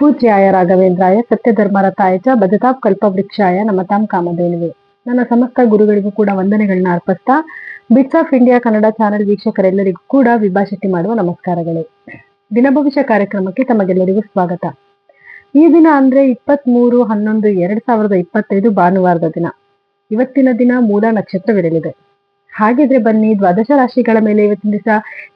ಪೂಜ್ಯಾಯ ರಾಘವೇಂದ್ರಾಯ ಸತ್ಯಧರ್ಮರತಾಯ ಚ ಭಜತಾಂ ಕಲ್ಪವೃಕ್ಷಾಯ ತಾಮ್ ಕಾಮಧೇನುವೆ. ನನ್ನ ಸಮಸ್ತ ಗುರುಗಳಿಗೂ ಕೂಡ ವಂದನೆಗಳನ್ನ ಅರ್ಪಿಸ್ತಾ bits of India Kannada channel ವೀಕ್ಷಕರೆಲ್ಲರಿಗೂ ಕೂಡ ವಿಭಾಷೆಟ್ಟಿ ಮಾಡುವ ನಮಸ್ಕಾರಗಳು. ದಿನಭವಿಷ್ಯ ಕಾರ್ಯಕ್ರಮಕ್ಕೆ ತಮಗೆಲ್ಲರಿಗೂ ಸ್ವಾಗತ. ಈ ದಿನ ಅಂದ್ರೆ ಇಪ್ಪತ್ತ್ ಮೂರು ಹನ್ನೊಂದು, ಎರಡ್ ಸಾವಿರದ ಇಪ್ಪತ್ತೈದು ಭಾನುವಾರದ ದಿನ. ಇವತ್ತಿನ ದಿನ ಮೂಲ ನಕ್ಷತ್ರವಿರಲಿದೆ. ಹಾಗಿದ್ರೆ ಬನ್ನಿ ದ್ವಾದಶ ರಾಶಿಗಳ ಮೇಲೆ ಇವತ್ತಿನ ದಿವಸ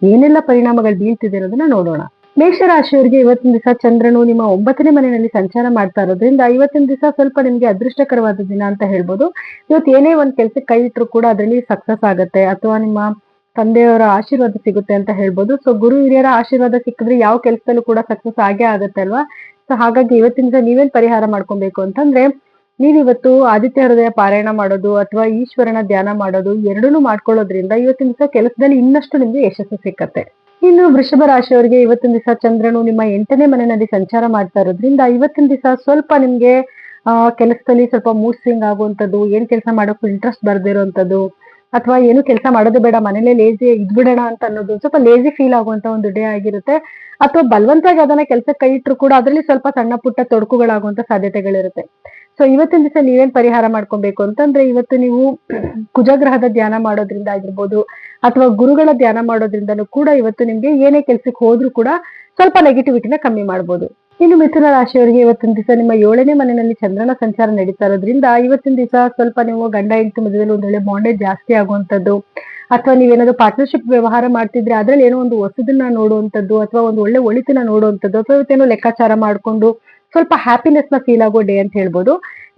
ಏನೆಲ್ಲ ಪರಿಣಾಮಗಳು ಬೀಳ್ತಿದೆ ಅನ್ನೋದನ್ನ ನೋಡೋಣ. ಮೇಷರಾಶಿಯವರಿಗೆ ಇವತ್ತಿನ ದಿವಸ ಚಂದ್ರನು ನಿಮ್ಮ ಒಂಬತ್ತನೇ ಮನೆಯಲ್ಲಿ ಸಂಚಾರ ಮಾಡ್ತಾ ಇರೋದ್ರಿಂದ ಇವತ್ತಿನ ದಿವಸ ಸ್ವಲ್ಪ ನಿಮ್ಗೆ ಅದೃಷ್ಟಕರವಾದ ದಿನ ಅಂತ ಹೇಳ್ಬೋದು. ಇವತ್ತು ಏನೇ ಒಂದ್ ಕೆಲ್ಸಕ್ಕೆ ಕೈ ಇಟ್ಟರು ಕೂಡ ಅದರಲ್ಲಿ ಸಕ್ಸಸ್ ಆಗುತ್ತೆ ಅಥವಾ ನಿಮ್ಮ ತಂದೆಯವರ ಆಶೀರ್ವಾದ ಸಿಗುತ್ತೆ ಅಂತ ಹೇಳ್ಬೋದು. ಸೊ ಗುರು ಹಿರಿಯರ ಆಶೀರ್ವಾದ ಸಿಕ್ಕಿದ್ರೆ ಯಾವ ಕೆಲಸದಲ್ಲೂ ಕೂಡ ಸಕ್ಸಸ್ ಆಗೇ ಆಗುತ್ತೆ ಅಲ್ವಾ? ಸೊ ಹಾಗಾಗಿ ಇವತ್ತಿನ ದಿವಸ ನೀವೇನ್ ಪರಿಹಾರ ಮಾಡ್ಕೊಬೇಕು ಅಂತಂದ್ರೆ ನೀವಿವತ್ತು ಆದಿತ್ಯ ಹೃದಯ ಪಾರಾಯಣ ಮಾಡೋದು ಅಥವಾ ಈಶ್ವರನ ಧ್ಯಾನ ಮಾಡೋದು ಎರಡನ್ನೂ ಮಾಡ್ಕೊಳ್ಳೋದ್ರಿಂದ ಇವತ್ತಿನ ದಿವಸ ಕೆಲಸದಲ್ಲಿ ಇನ್ನಷ್ಟು ನಿಮ್ಗೆ ಯಶಸ್ಸು ಸಿಕ್ಕತ್ತೆ. ಇನ್ನು ವೃಷಭ ರಾಶಿಯವರಿಗೆ ಇವತ್ತಿನ ದಿವಸ ಚಂದ್ರನು ನಿಮ್ಮ ಎಂಟನೇ ಮನೆಯಲ್ಲಿ ಸಂಚಾರ ಮಾಡ್ತಾ ಇರೋದ್ರಿಂದ ಇವತ್ತಿನ ದಿವಸ ಸ್ವಲ್ಪ ನಿಮ್ಗೆ, ಆ, ಕೆಲಸದಲ್ಲಿ ಸ್ವಲ್ಪ ಮೂಡ್ ಸ್ವಿಂಗ್ ಆಗುವಂಥದ್ದು, ಏನ್ ಕೆಲಸ ಮಾಡೋಕ್ಕೂ ಇಂಟ್ರೆಸ್ಟ್ ಬರ್ದಿರೋಂಥದ್ದು ಅಥವಾ ಏನು ಕೆಲಸ ಮಾಡೋದು ಬೇಡ, ಮನೇಲೆ ಲೇಜಿ ಇದ್ಬಿಡೋಣ ಅಂತ ಅನ್ನೋದು ಸ್ವಲ್ಪ ಲೇಜಿ ಫೀಲ್ ಆಗುವಂತ ಒಂದು ಡೇ ಆಗಿರುತ್ತೆ. ಅಥವಾ ಬಲವಂತವಾಗಿ ಅದನ್ನ ಕೆಲಸಕ್ಕೆ ಕೈ ಇಟ್ರು ಕೂಡ ಅದರಲ್ಲಿ ಸ್ವಲ್ಪ ಸಣ್ಣ ಪುಟ್ಟ ತೊಡಕುಗಳಾಗುವಂತ ಸಾಧ್ಯತೆಗಳಿರುತ್ತೆ. ಸೊ ಇವತ್ತಿನ ದಿವಸ ನೀವೇನ್ ಪರಿಹಾರ ಮಾಡ್ಕೊಬೇಕು ಅಂತಂದ್ರೆ ಇವತ್ತು ನೀವು ಕುಜಗ್ರಹದ ಧ್ಯಾನ ಮಾಡೋದ್ರಿಂದ ಆಗಿರ್ಬೋದು ಅಥವಾ ಗುರುಗಳ ಧ್ಯಾನ ಮಾಡೋದ್ರಿಂದನೂ ಕೂಡ ಇವತ್ತು ನಿಮ್ಗೆ ಏನೇ ಕೆಲ್ಸಕ್ಕೆ ಹೋದ್ರೂ ಕೂಡ ಸ್ವಲ್ಪ ನೆಗೆಟಿವಿಟಿನ ಕಮ್ಮಿ ಮಾಡ್ಬೋದು. ಇನ್ನು ಮಿಥುನ ರಾಶಿಯವರಿಗೆ ಇವತ್ತಿನ ದಿವಸ ನಿಮ್ಮ ಏಳನೇ ಮನೆಯಲ್ಲಿ ಚಂದ್ರನ ಸಂಚಾರ ನಡೀತಾ ಇರೋದ್ರಿಂದ ಇವತ್ತಿನ ದಿವಸ ಸ್ವಲ್ಪ ನೀವು ಗಂಡ, ಹೆಂಡತಿ ಮಧ್ಯದಲ್ಲಿ ಒಂದ್ ಒಳ್ಳೆ ಬಾಂಡೇಜ್ ಜಾಸ್ತಿ ಆಗುವಂತದ್ದು ಅಥವಾ ನೀವೇನಾದ್ರು ಪಾರ್ಟ್ನರ್ಶಿಪ್ ವ್ಯವಹಾರ ಮಾಡ್ತಿದ್ರೆ ಅದ್ರಲ್ಲಿ ಏನೋ ಒಂದು ಹೊಸದನ್ನ ನೋಡುವಂತದ್ದು ಅಥವಾ ಒಂದು ಒಳ್ಳೆ ಒಳಿತನ್ನ ನೋಡುವಂತದ್ದು ಅಥವಾ ಇವತ್ತೇನೋ ಲೆಕ್ಕಾಚಾರ ಮಾಡ್ಕೊಂಡು ಸ್ವಲ್ಪ ಹ್ಯಾಪಿನೆಸ್ನ ಫೀಲ್ ಆಗೋ ಡೇ ಅಂತ ಹೇಳ್ಬೋದು.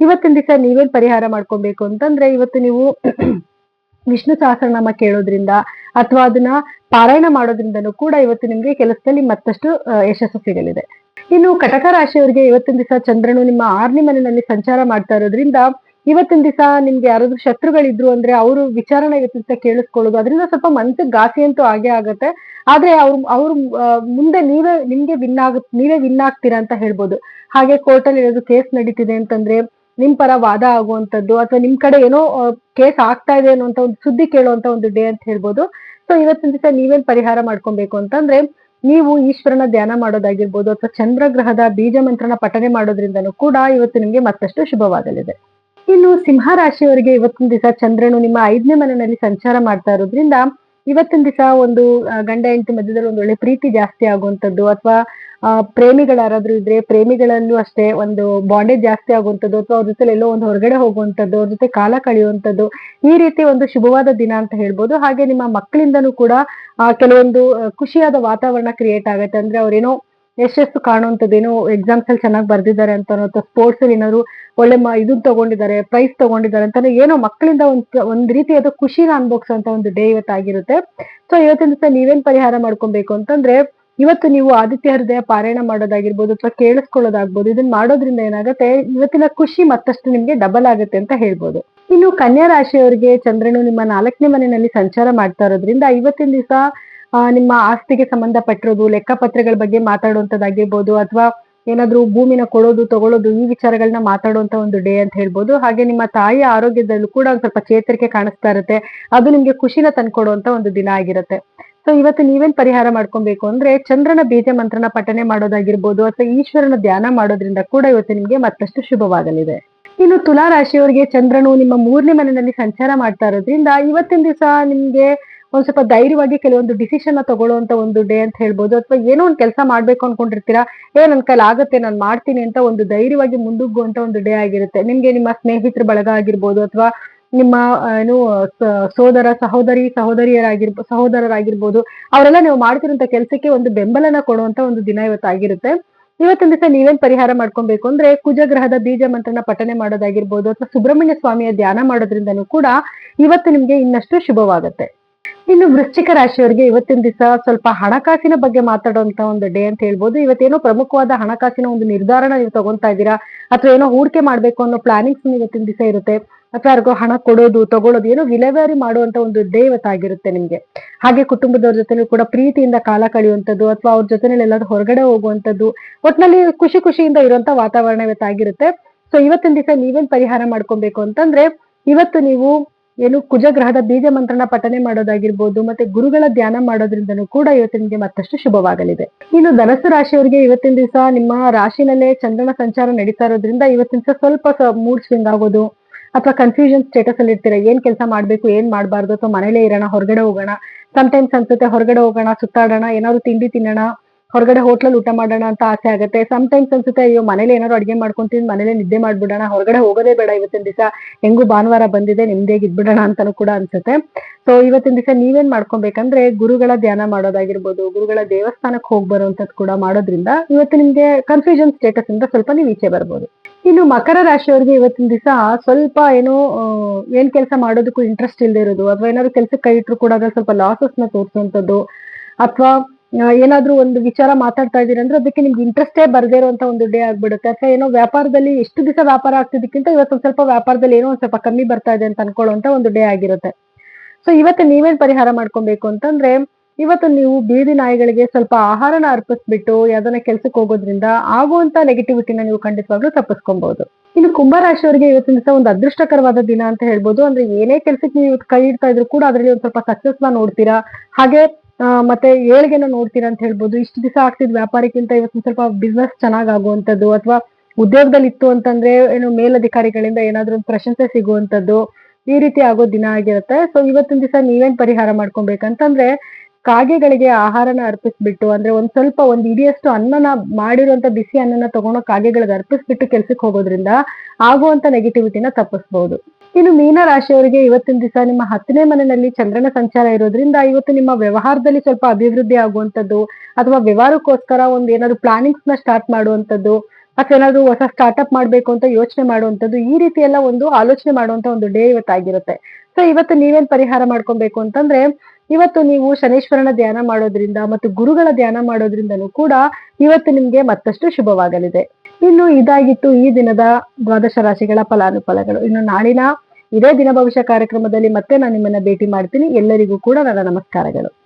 ಇವತ್ತಿನ ದಿವಸ ನೀವೇನ್ ಪರಿಹಾರ ಮಾಡ್ಕೊಬೇಕು ಅಂತಂದ್ರೆ ಇವತ್ತು ನೀವು ವಿಷ್ಣು ಸಹಸ್ರನಾಮ ಕೇಳೋದ್ರಿಂದ ಅಥವಾ ಅದನ್ನ ಪಾರಾಯಣ ಮಾಡೋದ್ರಿಂದನೂ ಕೂಡ ಇವತ್ತು ನಿಮ್ಗೆ ಕೆಲಸದಲ್ಲಿ ಮತ್ತಷ್ಟು ಯಶಸ್ಸು ಸಿಗಲಿದೆ. ಇನ್ನು ಕಟಕ ರಾಶಿಯವರಿಗೆ ಇವತ್ತಿನ ದಿವಸ ಚಂದ್ರನು ನಿಮ್ಮ ಆರ್ನಿ ಮನೆಯಲ್ಲಿ ಸಂಚಾರ ಮಾಡ್ತಾ ಇರೋದ್ರಿಂದ ಇವತ್ತಿನ ದಿವಸ ನಿಮ್ಗೆ ಯಾರಾದ್ರೂ ಶತ್ರುಗಳಿದ್ರು ಅಂದ್ರೆ ಅವರು ವಿಚಾರಣೆ ಇವತ್ತಿನ ದಿವಸ ಕೇಳಿಸ್ಕೊಳ್ಳೋದು. ಅದರಿಂದ ಸ್ವಲ್ಪ ಮನಸ್ಸು ಘಾಸಿ ಅಂತೂ ಆಗೇ ಆಗುತ್ತೆ. ಆದ್ರೆ ಅವ್ರು ಅವ್ರು ಮುಂದೆ ನೀವೇ ನಿಮ್ಗೆ ವಿನ್ ಆಗ, ನೀವೇ ವಿನ್ ಆಗ್ತೀರಾ ಅಂತ ಹೇಳ್ಬೋದು. ಹಾಗೆ ಕೋರ್ಟಲ್ಲಿ ಏನಾದ್ರು ಕೇಸ್ ನಡೀತಿದೆ ಅಂತಂದ್ರೆ ನಿಮ್ ಪರ ವಾದ ಆಗುವಂತದ್ದು ಅಥವಾ ನಿಮ್ ಕಡೆ ಏನೋ ಕೇಸ್ ಆಗ್ತಾ ಇದೆ ಅನ್ನುವಂತ ಒಂದು ಸುದ್ದಿ ಕೇಳುವಂತ ಒಂದು ಡೇ ಅಂತ ಹೇಳ್ಬೋದು. ಸೊ ಇವತ್ತಿನ ದಿವಸ ನೀವೇನ್ ಪರಿಹಾರ ಮಾಡ್ಕೊಬೇಕು ಅಂತಂದ್ರೆ ನೀವು ಈಶ್ವರನ ಧ್ಯಾನ ಮಾಡೋದಾಗಿರ್ಬೋದು ಅಥವಾ ಚಂದ್ರಗ್ರಹದ ಬೀಜ ಮಂತ್ರನ ಪಠನೆ ಮಾಡೋದ್ರಿಂದನೂ ಕೂಡ ಇವತ್ತು ನಿಮ್ಗೆ ಮತ್ತಷ್ಟು ಶುಭವಾಗಲಿದೆ. ಇನ್ನು ಸಿಂಹ ರಾಶಿಯವರಿಗೆ ಇವತ್ತಿನ ದಿವಸ ಚಂದ್ರನು ನಿಮ್ಮ ಐದನೇ ಮನೆಯಲ್ಲಿ ಸಂಚಾರ ಮಾಡ್ತಾ ಇರೋದ್ರಿಂದ ಇವತ್ತಿನ ದಿವಸ ಒಂದು ಗಂಡ ಹೆಂಡತಿ ಮಧ್ಯದಲ್ಲಿ ಒಂದು ಒಳ್ಳೆ ಪ್ರೀತಿ ಜಾಸ್ತಿ ಆಗುವಂಥದ್ದು ಅಥವಾ ಪ್ರೇಮಿಗಳು ಯಾರಾದ್ರೂ ಇದ್ರೆ ಪ್ರೇಮಿಗಳಲ್ಲೂ ಅಷ್ಟೇ ಒಂದು ಬಾಂಡೇಜ್ ಜಾಸ್ತಿ ಆಗುವಂಥದ್ದು ಅಥವಾ ಅವ್ರ ಜೊತೆ ಎಲ್ಲೋ ಒಂದು ಹೊರಗಡೆ ಹೋಗುವಂಥದ್ದು, ಅವ್ರ ಜೊತೆ ಕಾಲ ಕಳೆಯುವಂಥದ್ದು ಈ ರೀತಿ ಒಂದು ಶುಭವಾದ ದಿನ ಅಂತ ಹೇಳ್ಬೋದು. ಹಾಗೆ ನಿಮ್ಮ ಮಕ್ಕಳಿಂದನೂ ಕೂಡ ಕೆಲವೊಂದು ಖುಷಿಯಾದ ವಾತಾವರಣ ಕ್ರಿಯೇಟ್ ಆಗುತ್ತೆ. ಅಂದ್ರೆ ಅವ್ರೇನೋ ಯಶಸ್ಸು ಕಾಣುವಂಥದ್ದು ಏನೋ ಎಕ್ಸಾಮ್ಸ್ ಅಲ್ಲಿ ಚೆನ್ನಾಗಿ ಬರ್ದಿದ್ದಾರೆ ಅಂತ ಸ್ಪೋರ್ಟ್ಸ್ ಅಲ್ಲಿ ಏನಾದ್ರು ಒಳ್ಳೆ ಇದನ್ನ ತಗೊಂಡಿದ್ದಾರೆ ಪ್ರೈಸ್ ತಗೊಂಡಿದ್ದಾರೆ ಅಂತ ಏನೋ ಮಕ್ಕಳಿಂದ ಒಂದ್ ಒಂದ್ ರೀತಿಯಾದ ಖುಷಿನ ಅನ್ಭವಿಸುವಂತ ಒಂದು ಡೇ ಇವತ್ತಾಗಿರುತ್ತೆ. ಸೊ ಇವತ್ತಿನ ದಿವಸ ನೀವೇನ್ ಪರಿಹಾರ ಮಾಡ್ಕೊಬೇಕು ಅಂತಂದ್ರೆ, ಇವತ್ತು ನೀವು ಆದಿತ್ಯ ಹೃದಯ ಪಾರಾಯಣ ಮಾಡೋದಾಗಿರ್ಬೋದು ಅಥವಾ ಕೇಳಿಸ್ಕೊಳ್ಳೋದಾಗ್ಬೋದು ಇದನ್ನ ಮಾಡೋದ್ರಿಂದ ಏನಾಗುತ್ತೆ, ಇವತ್ತಿನ ಖುಷಿ ಮತ್ತಷ್ಟು ನಿಮ್ಗೆ ಡಬಲ್ ಆಗುತ್ತೆ ಅಂತ ಹೇಳ್ಬೋದು. ಇನ್ನು ಕನ್ಯಾ ರಾಶಿಯವರಿಗೆ ಚಂದ್ರನು ನಿಮ್ಮ ನಾಲ್ಕನೇ ಮನೆಯಲ್ಲಿ ಸಂಚಾರ ಮಾಡ್ತಾ ಇರೋದ್ರಿಂದ, ಇವತ್ತಿನ ದಿವಸ ನಿಮ್ಮ ಆಸ್ತಿಗೆ ಸಂಬಂಧಪಟ್ಟಿರೋದು, ಲೆಕ್ಕಪತ್ರಗಳ ಬಗ್ಗೆ ಮಾತಾಡುವಂತದ್ದಾಗಿರ್ಬೋದು ಅಥವಾ ಏನಾದ್ರೂ ಭೂಮಿನ ಕೊಡೋದು, ತಗೊಳ್ಳೋದು, ಈ ವಿಚಾರಗಳನ್ನ ಮಾತಾಡುವಂತ ಒಂದು ಡೇ ಅಂತ ಹೇಳ್ಬೋದು. ಹಾಗೆ ನಿಮ್ಮ ತಾಯಿಯ ಆರೋಗ್ಯದಲ್ಲೂ ಕೂಡ ಒಂದ್ ಸ್ವಲ್ಪ ಚೇತರಿಕೆ ಕಾಣಿಸ್ತಾ ಇರುತ್ತೆ. ಅದು ನಿಮ್ಗೆ ಖುಷಿನ ತಂದ್ಕೊಡುವಂತ ಒಂದು ದಿನ ಆಗಿರುತ್ತೆ. ಸೊ ಇವತ್ತು ನೀವೇನ್ ಪರಿಹಾರ ಮಾಡ್ಕೊಬೇಕು ಅಂದ್ರೆ, ಚಂದ್ರನ ಬೀಜ ಮಂತ್ರನ ಪಠನೆ ಮಾಡೋದಾಗಿರ್ಬೋದು, ಅಥವಾ ಈಶ್ವರನ ಧ್ಯಾನ ಮಾಡೋದ್ರಿಂದ ಕೂಡ ಇವತ್ತು ನಿಮ್ಗೆ ಮತ್ತಷ್ಟು ಶುಭವಾಗಲಿದೆ. ಇನ್ನು ತುಲಾ ರಾಶಿಯವರಿಗೆ ಚಂದ್ರನು ನಿಮ್ಮ ಮೂರನೇ ಮನೆಯಲ್ಲಿ ಸಂಚಾರ ಮಾಡ್ತಾ ಇರೋದ್ರಿಂದ, ಇವತ್ತಿನ ದಿವಸ ನಿಮ್ಗೆ ಒಂದ್ ಸ್ವಲ್ಪ ಧೈರ್ಯವಾಗಿ ಕೆಲವೊಂದು ಡಿಸಿಷನ್ ತಗೊಳ್ಳುವಂತ ಒಂದು ಡೇ ಅಂತ ಹೇಳ್ಬೋದು. ಅಥವಾ ಏನೋ ಒಂದ್ ಕೆಲಸ ಮಾಡ್ಬೇಕು ಅನ್ಕೊಂಡಿರ್ತೀರಾ? ಏ, ನನ್ ಕೈಲಿ ಆಗತ್ತೆ, ನಾನು ಮಾಡ್ತೀನಿ ಅಂತ ಒಂದು ಧೈರ್ಯವಾಗಿ ಮುಂದುಗ್ಗುವಂತ ಒಂದು ಡೇ ಆಗಿರುತ್ತೆ. ನಿಮ್ಗೆ ನಿಮ್ಮ ಸ್ನೇಹಿತರ ಬಳಗ ಆಗಿರ್ಬೋದು ಅಥವಾ ನಿಮ್ಮ ಏನು ಸೋದರ, ಸಹೋದರಿ ಸಹೋದರಿಯರಾಗಿರ್ಬೋ ಸಹೋದರರಾಗಿರ್ಬೋದು. ಅವರೆಲ್ಲ ನೀವು ಮಾಡ್ತಿರುವಂತ ಕೆಲಸಕ್ಕೆ ಒಂದು ಬೆಂಬಲನ ಕೊಡುವಂತ ಒಂದು ದಿನ ಇವತ್ತಾಗಿರುತ್ತೆ ಇವತ್ತಿನ ದಿವಸ ನೀವೇನ್ ಪರಿಹಾರ ಮಾಡ್ಕೊಬೇಕು ಅಂದ್ರೆ ಕುಜಗ್ರಹದ ಬೀಜ ಮಂತ್ರನ ಪಠನೆ ಮಾಡೋದಾಗಿರ್ಬೋದು, ಅಥವಾ ಸುಬ್ರಹ್ಮಣ್ಯ ಸ್ವಾಮಿಯ ಧ್ಯಾನ ಮಾಡೋದ್ರಿಂದನೂ ಕೂಡ ಇವತ್ತು ನಿಮ್ಗೆ ಇನ್ನಷ್ಟು ಶುಭವಾಗುತ್ತೆ. ಇನ್ನು ವೃಶ್ಚಿಕ ರಾಶಿಯವರಿಗೆ ಇವತ್ತಿನ ದಿವಸ ಸ್ವಲ್ಪ ಹಣಕಾಸಿನ ಬಗ್ಗೆ ಮಾತಾಡುವಂತ ಒಂದು ಡೇ ಅಂತ ಹೇಳ್ಬೋದು. ಇವತ್ತೇನೋ ಪ್ರಮುಖವಾದ ಹಣಕಾಸಿನ ಒಂದು ನಿರ್ಧಾರನ ನೀವು ತಗೊಂತಾ ಇದ್ದೀರಾ? ಅಥವಾ ಏನೋ ಹೂಡಿಕೆ ಮಾಡ್ಬೇಕು ಅನ್ನೋ ಪ್ಲಾನಿಂಗ್ಸ್ ಇವತ್ತಿನ ದಿವಸ ಇರುತ್ತೆ. ಅಥವಾ ಯಾರಿಗೋ ಹಣ ಕೊಡೋದು, ತಗೊಳ್ಳೋದು, ಏನೋ ವಿಲೇವಾರಿ ಮಾಡುವಂತ ಒಂದು ಡೇ ಇವತ್ತಾಗಿರುತ್ತೆ ನಿಮ್ಗೆ. ಹಾಗೆ ಕುಟುಂಬದವ್ರ ಜೊತೆ ಕೂಡ ಪ್ರೀತಿಯಿಂದ ಕಾಲ ಕಳೆಯುವಂಥದ್ದು, ಅಥವಾ ಅವ್ರ ಜೊತೆನಲ್ಲಿ ಎಲ್ಲಾದ್ರೂ ಹೊರಗಡೆ ಹೋಗುವಂಥದ್ದು, ಒಟ್ನಲ್ಲಿ ಖುಷಿ ಖುಷಿಯಿಂದ ಇರುವಂತ ವಾತಾವರಣ ಇವತ್ತಾಗಿರುತ್ತೆ ಸೊ ಇವತ್ತಿನ ದಿವಸ ನೀವೇನ್ ಪರಿಹಾರ ಮಾಡ್ಕೊಬೇಕು ಅಂತಂದ್ರೆ, ಇವತ್ತು ನೀವು ಏನು ಕುಜಗ್ರಹದ ಬೀಜ ಮಂತ್ರಣ ಪಠನೆ ಮಾಡೋದಾಗಿರ್ಬೋದು, ಮತ್ತೆ ಗುರುಗಳ ಧ್ಯಾನ ಮಾಡೋದ್ರಿಂದನೂ ಕೂಡ ಇವತ್ತಿನ ನಿಮಗೆ ಮತ್ತಷ್ಟು ಶುಭವಾಗಲಿದೆ. ಇನ್ನು ಧನಸ್ಸು ರಾಶಿಯವರಿಗೆ ಇವತ್ತಿನ ದಿವಸ ನಿಮ್ಮ ರಾಶಿನಲ್ಲೇ ಚಂದ್ರನ ಸಂಚಾರ ನಡೀತಾ ಇರೋದ್ರಿಂದ ಇವತ್ತಿನ ದಿವಸ ಸ್ವಲ್ಪ ಮೂಡ್ ಸ್ವಿಂಗ್ ಆಗೋದು, ಅಥವಾ ಕನ್ಫ್ಯೂಷನ್ ಸ್ಟೇಟಸ್ ಅಲ್ಲಿ ಇರ್ತೀರಾ, ಏನ್ ಕೆಲಸ ಮಾಡ್ಬೇಕು, ಏನ್ ಮಾಡಬಾರ್ದು, ಅಥವಾ ಮನೇಲೇ ಇರೋಣ, ಹೊರಗಡೆ ಹೋಗೋಣ ಟೈಮ್ಸ್ ಅನ್ಸುತ್ತೆ ಹೊರಗಡೆ ಹೋಗೋಣ, ಸುತ್ತಾಡೋಣ, ಏನಾದ್ರು ತಿಂಡಿ ತಿನ್ನೋಣ ಹೊರಗಡೆ ಹೋಟ್ಲಲ್ಲಿ ಊಟ ಮಾಡೋಣ ಅಂತ ಆಸೆ ಆಗುತ್ತೆ. ಟೈಮ್ಸ್ ಅನ್ಸುತ್ತೆ, ಅಯ್ಯೋ, ಮನೇಲಿ ಏನಾದ್ರು ಅಡಿಗೆ ಮಾಡ್ಕೊಂತೀನಿ, ಮನೇಲೆ ನಿದ್ದೆ ಮಾಡ್ಬಿಡೋಣ, ಹೊರಗಡೆ ಹೋಗೋದೇ ಬೇಡ ಇವತ್ತಿನ ದಿವಸ. ಹೆಂಗೂ ಭಾನುವಾರ ಬಂದಿದೆ ನಿಮ್ದೇಗೆ ಇದ್ಬಿಡೋಣ ಅಂತಾನು ಕೂಡ ಅನ್ಸುತ್ತೆ. ಸೊ ಇವತ್ತಿನ ದಿವಸ ನೀವೇನ್ ಮಾಡ್ಕೊಬೇಕಂದ್ರೆ, ಗುರುಗಳ ಧ್ಯಾನ ಮಾಡೋದಾಗಿರ್ಬೋದು, ಗುರುಗಳ ದೇವಸ್ಥಾನಕ್ಕೆ ಹೋಗಿ ಬರುವಂತದ್ದು ಕೂಡ ಮಾಡೋದ್ರಿಂದ ಇವತ್ತು ನಿಮ್ಗೆ ಕನ್ಫ್ಯೂಷನ್ ಸ್ಟೇಟಸ್ ಇಂದ ಸ್ವಲ್ಪ ನೀವು ಈಚೆ ಬರ್ಬೋದು. ಇನ್ನು ಮಕರ ರಾಶಿಯವರಿಗೆ ಇವತ್ತಿನ ದಿವಸ ಸ್ವಲ್ಪ ಏನು ಏನ್ ಕೆಲಸ ಮಾಡೋದಕ್ಕೂ ಇಂಟ್ರೆಸ್ಟ್ ಇಲ್ಲದೆ ಇರೋದು, ಅಥವಾ ಏನಾದ್ರು ಕೆಲಸಕ್ಕೆ ಕೈ ಇಟ್ಟರು ಕೂಡ ಅದ್ರಲ್ಲಿ ಸ್ವಲ್ಪ ಲಾಸಸ್ನ ತೋರಿಸುವಂತದ್ದು ಅಥವಾ ಏನಾದ್ರೂ ಒಂದು ವಿಚಾರ ಮಾತಾಡ್ತಾ ಇದೀರ ಅಂದ್ರೆ ಅದಕ್ಕೆ ನಿಮ್ಗೆ ಇಂಟ್ರೆಸ್ಟೇ ಬರದೇ ಇರುವಂತ ಒಂದು ಡೇ ಆಗ್ಬಿಡುತ್ತೆ. ಅಥವಾ ಏನೋ ವ್ಯಾಪಾರದಲ್ಲಿ ಎಷ್ಟು ದಿವಸ ವ್ಯಾಪಾರ ಆಗ್ತಿದ್ದಕ್ಕಿಂತ ಇವತ್ತು ಸ್ವಲ್ಪ ವ್ಯಾಪಾರದಲ್ಲಿ ಏನೋ ಒಂದ್ ಸ್ವಲ್ಪ ಕಮ್ಮಿ ಬರ್ತಾ ಇದೆ ಅಂತ ಅನ್ಕೊಳ್ಳುವಂತ ಒಂದು ಡೇ ಆಗಿರುತ್ತೆ. ಸೊ ಇವತ್ತು ನೀವೇನ್ ಪರಿಹಾರ ಮಾಡ್ಕೊಬೇಕು ಅಂತಂದ್ರೆ, ಇವತ್ತು ನೀವು ಬೀದಿ ನಾಯಿಗಳಿಗೆ ಸ್ವಲ್ಪ ಆಹಾರನ ಅರ್ಪಿಸ್ಬಿಟ್ಟು ಯಾವ್ದನ್ನ ಕೆಲ್ಸಕ್ಕೆ ಹೋಗೋದ್ರಿಂದ ಆಗುವಂತ ನೆಗೆಟಿವಿಟಿನ ನೀವು ಖಂಡಿತವಾಗ್ಲೂ ತಪ್ಪಿಸ್ಕೊಬಹುದು ಇನ್ನು ಕುಂಭರಾಶಿಯವರಿಗೆ ಇವತ್ತಿನ ದಿವಸ ಒಂದು ಅದೃಷ್ಟಕರವಾದ ದಿನ ಅಂತ ಹೇಳ್ಬೋದು. ಅಂದ್ರೆ ಏನೇ ಕೆಲ್ಸಕ್ಕೆ ನೀವು ಕೈ ಇಡ್ತಾ ಇದ್ರು ಕೂಡ ಅದರಲ್ಲಿ ಒಂದ್ ಸ್ವಲ್ಪ ಸಕ್ಸಸ್ನ ನೋಡ್ತೀರಾ. ಹಾಗೆ ಮತ್ತೆ ಏಳ್ಗೆನ ನೋಡ್ತೀರಾ ಅಂತ ಹೇಳ್ಬೋದು. ಇಷ್ಟು ದಿವಸ ಆಗ್ತಿದ್ ವ್ಯಾಪಾರಕ್ಕಿಂತ ಇವತ್ತು ಸ್ವಲ್ಪ ಬಿಸ್ನೆಸ್ ಚೆನ್ನಾಗ್ ಆಗುವಂತದ್ದು ಅಥವಾ ಉದ್ಯೋಗದಲ್ಲಿ ಇತ್ತು ಅಂತಂದ್ರೆ ಏನು ಮೇಲಧಿಕಾರಿಗಳಿಂದ ಏನಾದ್ರು ಒಂದು ಪ್ರಶಂಸೆ ಸಿಗುವಂತದ್ದು ಈ ರೀತಿ ಆಗೋ ದಿನ ಆಗಿರುತ್ತೆ. ಸೊ ಇವತ್ತಿನ ದಿವಸ ನೀವೇನ್ ಪರಿಹಾರ ಮಾಡ್ಕೊಬೇಕಂತಂದ್ರೆ ಕಾಗೆಗಳಿಗೆ ಆಹಾರನ ಅರ್ಪಿಸ್ಬಿಟ್ಟು ಅಂದ್ರೆ ಒಂದ್ ಸ್ವಲ್ಪ ಒಂದ್ ಇಡಿಯಷ್ಟು ಅನ್ನನ ಮಾಡಿರುವಂತ ಬಿಸಿ ಅನ್ನನ ತಗೊಂಡು ಕಾಗೆಗಳಿಗೆ ಅರ್ಪಿಸ್ಬಿಟ್ಟು ಕೆಲ್ಸಕ್ಕೆ ಹೋಗೋದ್ರಿಂದ ಆಗುವಂತ ನೆಗೆಟಿವಿಟಿನ ತಪ್ಪಿಸ್ಬಹುದು ಇನ್ನು ಮೀನ ರಾಶಿಯವರಿಗೆ ಇವತ್ತಿನ ದಿವಸ ನಿಮ್ಮ ಹತ್ತನೇ ಮನೆಯಲ್ಲಿ ಚಂದ್ರನ ಸಂಚಾರ ಇರೋದ್ರಿಂದ ಇವತ್ತು ನಿಮ್ಮ ವ್ಯವಹಾರದಲ್ಲಿ ಸ್ವಲ್ಪ ಅಭಿವೃದ್ಧಿ ಆಗುವಂಥದ್ದು, ಅಥವಾ ವ್ಯವಹಾರಕ್ಕೋಸ್ಕರ ಒಂದು ಏನಾದ್ರು ಪ್ಲಾನಿಂಗ್ಸ್ನ ಸ್ಟಾರ್ಟ್ ಮಾಡುವಂಥದ್ದು, ಅಥವಾ ಏನಾದ್ರು ಹೊಸ ಸ್ಟಾರ್ಟ್ಅಪ್ ಮಾಡ್ಬೇಕು ಅಂತ ಯೋಚನೆ ಮಾಡುವಂಥದ್ದು, ಈ ರೀತಿ ಎಲ್ಲ ಒಂದು ಆಲೋಚನೆ ಮಾಡುವಂತ ಒಂದು ಡೇ ಇವತ್ತಾಗಿರುತ್ತೆ. ಸೊ ಇವತ್ತು ನೀವೇನ್ ಪರಿಹಾರ ಮಾಡ್ಕೊಬೇಕು ಅಂತಂದ್ರೆ, ಇವತ್ತು ನೀವು ಶನೇಶ್ವರನ ಧ್ಯಾನ ಮಾಡೋದ್ರಿಂದ ಮತ್ತು ಗುರುಗಳ ಧ್ಯಾನ ಮಾಡೋದ್ರಿಂದನೂ ಕೂಡ ಇವತ್ತು ನಿಮ್ಗೆ ಮತ್ತಷ್ಟು ಶುಭವಾಗಲಿದೆ. ಇನ್ನು ಇದಾಗಿತ್ತು ಈ ದಿನದ ದ್ವಾದಶ ರಾಶಿಗಳ ಫಲಾನುಫಲಗಳು. ಇನ್ನು ನಾಳಿನ ಇದೇ ದಿನ ಭವಿಷ್ಯ ಕಾರ್ಯಕ್ರಮದಲ್ಲಿ ಮತ್ತೆ ನಾನು ನಿಮ್ಮನ್ನ ಭೇಟಿ ಮಾಡ್ತೀನಿ. ಎಲ್ಲರಿಗೂ ಕೂಡ ನನ್ನ ನಮಸ್ಕಾರಗಳು.